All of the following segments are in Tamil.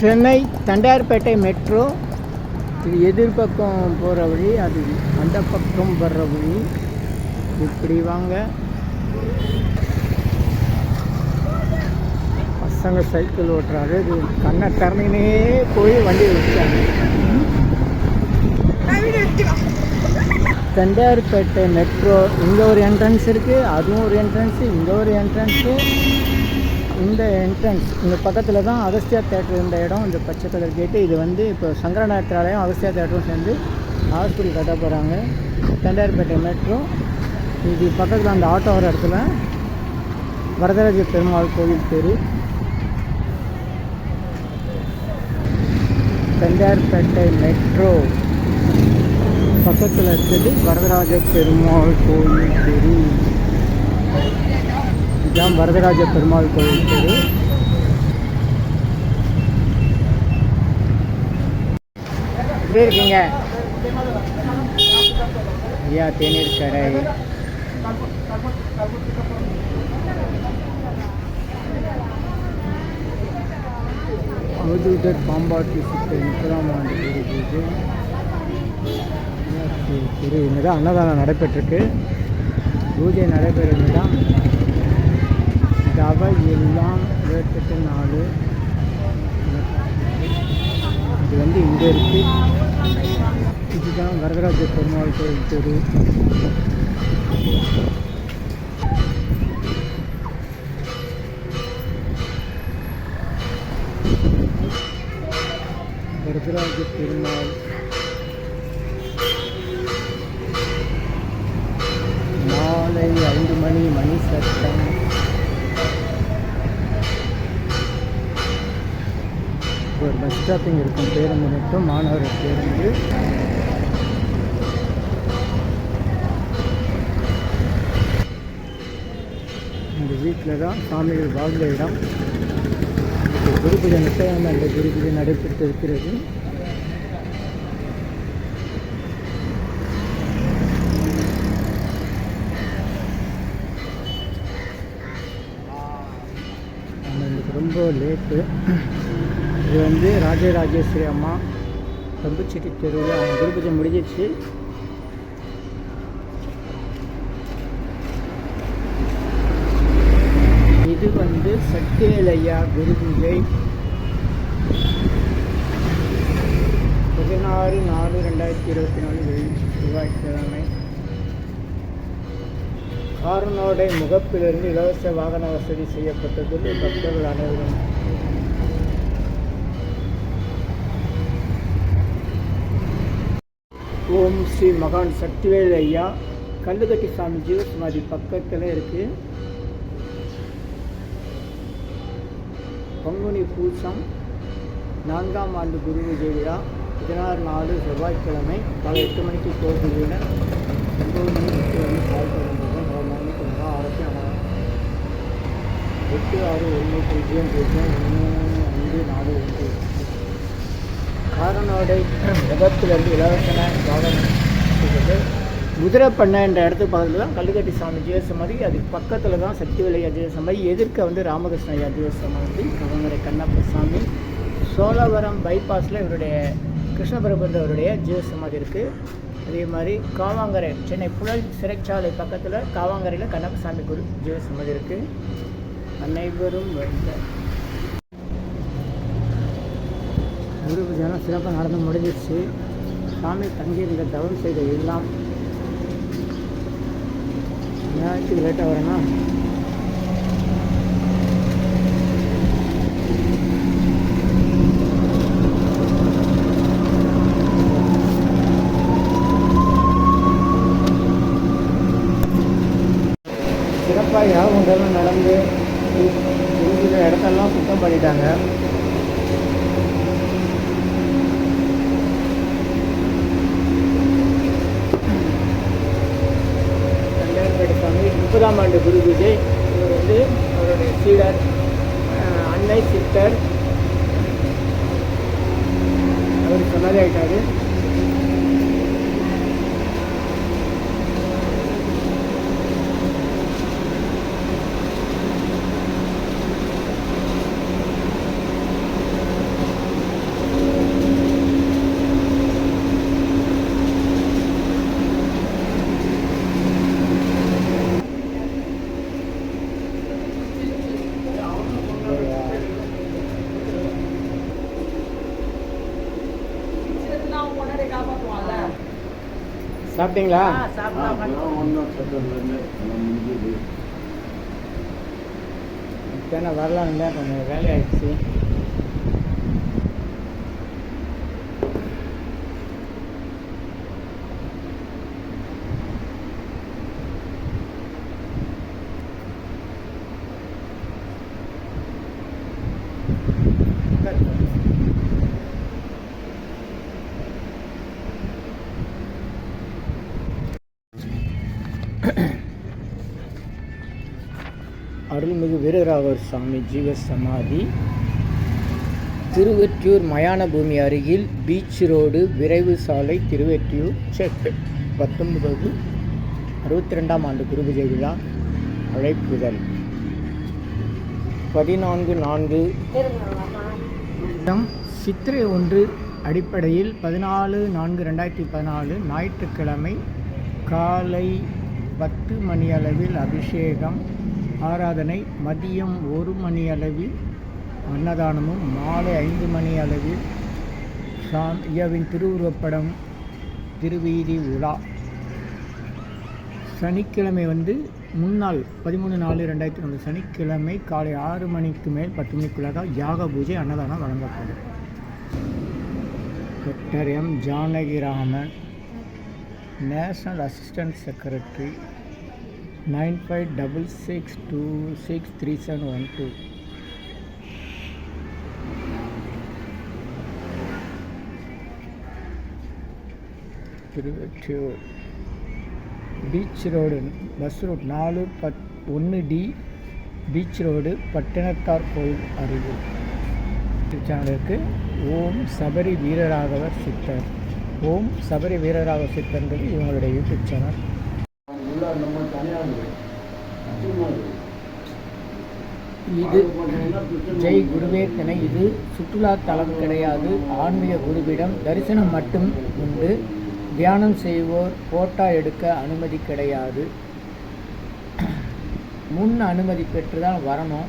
சென்னை தண்டையார்பேட்டை மெட்ரோ. இது எதிர்பக்கம் போகிற வழி அது அந்த பக்கம் வர்ற வழி. இப்படி வாங்க. பசங்க சைக்கிள் ஓட்டுறாரு இது கண்ணை திறனே போய் வண்டி வச்சாங்க தண்டையார்பேட்டை மெட்ரோ இங்கே ஒரு என்ட்ரன்ஸ் இருக்குது அதுவும் ஒரு என்ட்ரன்ஸு இங்கே ஒரு என்ட்ரன்ஸு இந்த என்ட்ரன்ஸ் இந்த பக்கத்தில் தான் அகஸ்தியா தேட்டர் இருந்த இடம் இந்த பச்சை கலர் கேட்டு இது வந்து இப்போ சங்கரநாயத்திராலயம் அகஸ்தியா தேட்டரும் சேர்ந்து ஹாஸ்பிட்டல் கட்ட போகிறாங்க தண்டையார்பேட்டை மெட்ரோ இது பக்கத்தில் அந்த ஆட்டோ வர இடத்துல வரதராஜ பெருமாள் கோவில் தெரு. தண்டையார்பேட்டை மெட்ரோ பக்கத்தில் இருக்குது வரதராஜ பெருமாள் கோவில் தெரு. இதுதான் வரதராஜ பெருமாள் கோயில் தெரு. எப்படி இருக்கீங்க? ஐயா தேநீர் கடை. அவதூதர் பாம்பாட்டி சித்தர் முப்பதாம் ஆண்டு இருக்குது திரு அன்னதானம் நடைபெற்றிருக்கு. பூஜை நடைபெறுவது தான் தவ எல்லாம் இருபத்தெட்டு நாலு. இது வந்து இங்கே இருக்குது இதுதான் வரதராஜ பெருமாள் கோயில் தெரு. வரதராஜ பெருமாள். மாலை ஐந்து மணி மணி சட்டம் ஒரு பஸ் ஸ்டாப்பிங் இருக்கும். பேருந்து மட்டும் மாணவர் பேருந்து. இந்த வீட்டில் தான் சாமிகள் வாழ்ந்த இடம். குருபூஜை நிச்சயம் அந்த குருபூஜை நடைபெற்று இருக்கிறது. ஆமாம், ரொம்ப லேட்டு இது வந்து ராஜராஜேஸ்வரி அம்மா கம்புச்செட்டி தெருவில் அவங்க குரு பூஜை முடிஞ்சிருச்சு இது வந்து சத்தியலையா குரு பூஜை பதினாறு நாலு ரெண்டாயிரத்தி இருபத்தி நாலு வெள்ளி செவ்வாய்க்கிழமை. காரனோடை முகப்பிலிருந்து இலவச வாகன வசதி செய்யப்பட்டதில் பக்தர்கள் அனைவரும் ஓம் ஸ்ரீ மகான் சக்திவேல் ஐயா கல்லுக்கட்டி சாமி ஜீவசமாதி பக்கத்தில் இருக்குது பங்குனி பூசம் நான்காம் ஆண்டு குரு விஜய் விழா பதினாறு நாலு செவ்வாய்க்கிழமை காலை எட்டு மணிக்கு கோவில் ஒம்பது மணிக்கு வந்து மணிக்கு ஆரத்தி எட்டு ஆறு ஒன்று பூஜ்ஜியம் பூஜ்ஜியம் ஒன்று அஞ்சு நாலு ஒன்று. காரனோடை விபத்துலேருந்து இலவசன வாகனம் குதிரை குதிரைப்பண்ணை என்ற இடத்துக்கு பக்கத்தில் தான் கல்லுக்கட்டி சாமி ஜீவசமாதி அதுக்கு பக்கத்தில் தான் சக்தி விலை ஜீவசமாதி எதிர்க்க வந்து ராமகிருஷ்ண அஜயசமாதி ஜீவசமாதி கவங்கரை கண்ணப்ப சாமி சோழவரம் பைபாஸில் இவருடைய கிருஷ்ணபரபுன்றவருடைய ஜீவசமாதி இருக்குது அதே மாதிரி காவாங்கரை சென்னை புழல் சிறைச்சாலை பக்கத்தில் காவாங்கரையில் கண்ணப்பசாமி குரு ஜீவசமாதி இருக்குது அனைவரும் வருக. குரு பூஜைலாம் சிறப்பாக நடந்து முடிஞ்சிருச்சு சாமி தங்கியிருந்த தவம் செய்த எல்லாம் நேரத்துக்கு லேட்டாக வரேன்னா? சிறப்பாக யாகம் நடந்து இருக்கிற இடத்தெல்லாம் சுத்தம் பண்ணிட்டாங்க தண்டையார்பேட்டை சாமி ஆண்டு குரு பூஜை. இவர் வந்து அவருடைய சீடர் அன்னை சித்தர். அவர் சொன்னதே ஆகிட்டாரு சாப்பிட்டீங்களா. ஒன்றும் வரலாம் இல்லை கொஞ்சம் வேலையாயிடுச்சு அருள்மிகு வீரராகவர் சுவாமி ஜீவ சமாதி திருவெற்றியூர் மயான பூமி அருகில் பீச் ரோடு விரைவு சாலை திருவெற்றியூர் செக் பத்தொன்பது அறுபத்தி ரெண்டாம் ஆண்டு குருபூஜை விழா அழைப்புதல். பதினான்கு நான்கு. சித்திரை ஒன்று அடிப்படையில் பதினாலு நான்கு ரெண்டாயிரத்தி பதினாலு ஞாயிற்றுக்கிழமை காலை பத்து மணி அளவில் அபிஷேகம் ஆராதனை மதியம் ஒரு மணி அளவில் அன்னதானமும் மாலை ஐந்து மணி அளவில். சாம் ஐயாவின் திருவுருவப்படம் திருவீதி உலா. சனிக்கிழமை வந்து முன்னாள் பதிமூணு நாலு ரெண்டாயிரத்தி ரெண்டு சனிக்கிழமை காலை ஆறு மணிக்கு மேல் பத்து மணிக்குள்ளாக யாக பூஜை அன்னதானம் வழங்கப்படும். Doctor M Janakiraman national assistant secretary nine five double six two six three seven one two Thiruvottiyur beach road bus route நாலு பத் ஒன்று டி பீச் ரோடு பட்டினத்தார் கோயில் அருகில் சேனலுக்கு ஓம் சபரி வீரராகவர் சித்தர் ஓம் சபரி வீரராகவர் சித்தர்ன்றது இவங்களுடைய யூடியூப் சேனல் நம்ம தனியாக இது ஜெய் குருவே திணை இது சுற்றுலா தலம் கிடையாது. ஆன்மீக குருவிடம் தரிசனம் மட்டும் உண்டு. தியானம் செய்வோர் போட்டோ எடுக்க அனுமதி கிடையாது. முன் அனுமதி பெற்று தான் வரணும்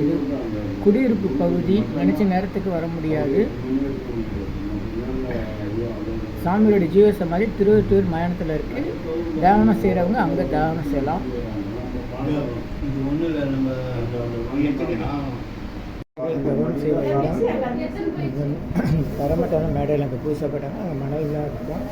இது குடியிருப்பு பகுதி நினச்ச நேரத்துக்கு வர முடியாது. சாமியோடைய ஜீவ சமாதி திருவத்தூர் மயானத்தில் இருக்குது தியானம் செய்கிறவங்க அங்கே தியானம் செய்யலாம். இது பரமட்டான மேடையில் அங்கே பூசப்பட்டாங்க அங்கே மணல்லாம் இருக்கும்.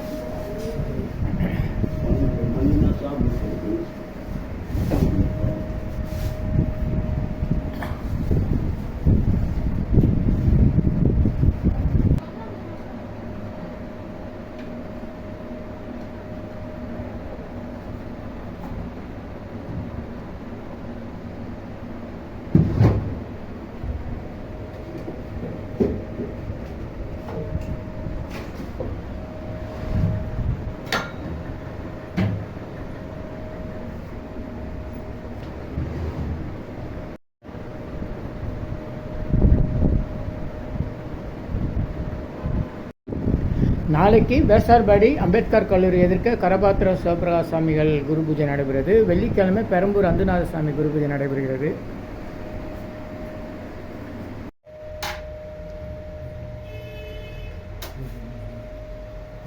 நாளைக்கு வேசார்பாடி அம்பேத்கர் கல்லூரி எதிர்க்க கரபாத்திர சிவபிரகாஷ் சுவாமிகள் குரு பூஜை நடைபெறுகிறது. வெள்ளிக்கிழமை பெரம்பூர் அந்துநாத சுவாமி குரு பூஜை நடைபெறுகிறது.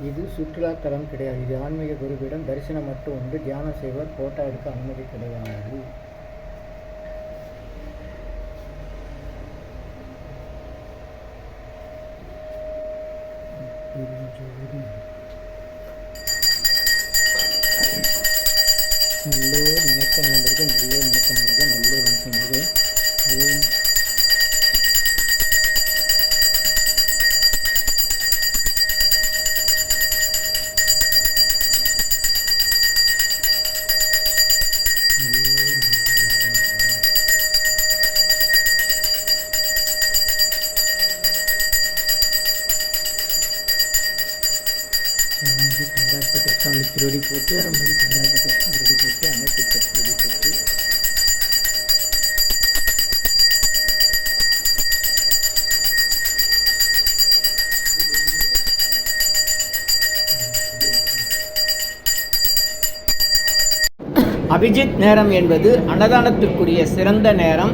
இது சுற்றுலா தலம் கிடையாது. இது ஆன்மீக குருவிடம் தரிசனம் மட்டும் உண்டு. தியானம் செய்வர் போட்டோ எடுக்க அனுமதி கிடையாது. நல்லோர் நினைத்த நம்பருக்கு நல்லோர் நினைத்த நம்பருக்கு நல்லோர் நினைத்த நம்பருக்கு ரமதி கண்டாப்பட்ட சாமி திருடி போட்டு ரமதி கண்டாப்பட்ட சாமி திருடி போட்டு அமைப்பு திருடி போட்டு. அபிஜித் நேரம் என்பது அன்னதானத்திற்குரிய சிறந்த நேரம்.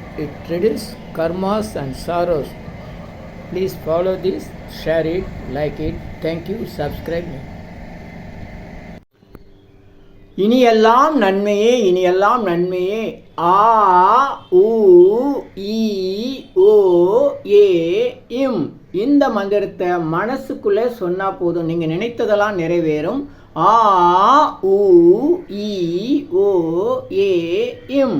It reduces karmas and sorrows please follow this share it like it Thank you, subscribe இனியெல்லாம் நன்மையே இனியெல்லாம் நன்மையே ஆ உ ஈ ஓ ஏ இம் இந்த மந்திரத்தை மனசுக்குள்ளே சொன்னால் போதும் நீங்கள் நினைத்ததெல்லாம் நிறைவேறும் ஆ ஊ ஈ ஓ ஏ இம்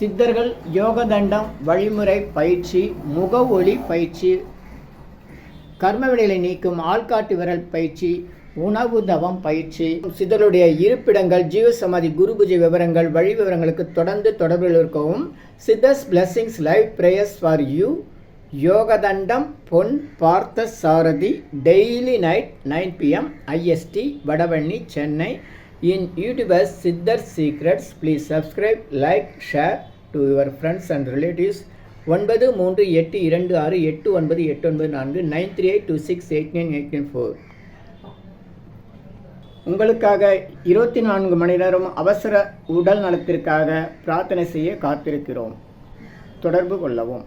சித்தர்கள் யோகதண்டம் வழிமுறை பயிற்சி முக ஒளி பயிற்சி கர்மவினைகளை நீக்கும் ஆள்காட்டு விரல் பயிற்சி உணவு தவம் பயிற்சி சித்தருடைய இருப்பிடங்கள் ஜீவசமாதி குரு பூஜை விவரங்கள் வழி விவரங்களுக்கு தொடர்ந்து தொடர்பில் இருக்கவும். Siddhars blessings live prayers for you யோகதண்டம் Pon Parthasarathy daily night nine PM IST Vadavanni Chennai. In YouTubers Siddhar secrets please subscribe like share to your friends and relatives ஒன்பது மூன்று எட்டு இரண்டு ஆறு எட்டு ஒன்பது எட்டு ஒன்பது நான்கு nine three eight two six eight nine eight nine four. உங்களுக்காக இருபத்தி நான்கு மணி நேரம் அவசர உடல் நலத்திற்காக பிரார்த்தனை செய்ய காத்திருக்கிறோம். தொடர்பு கொள்ளவும்.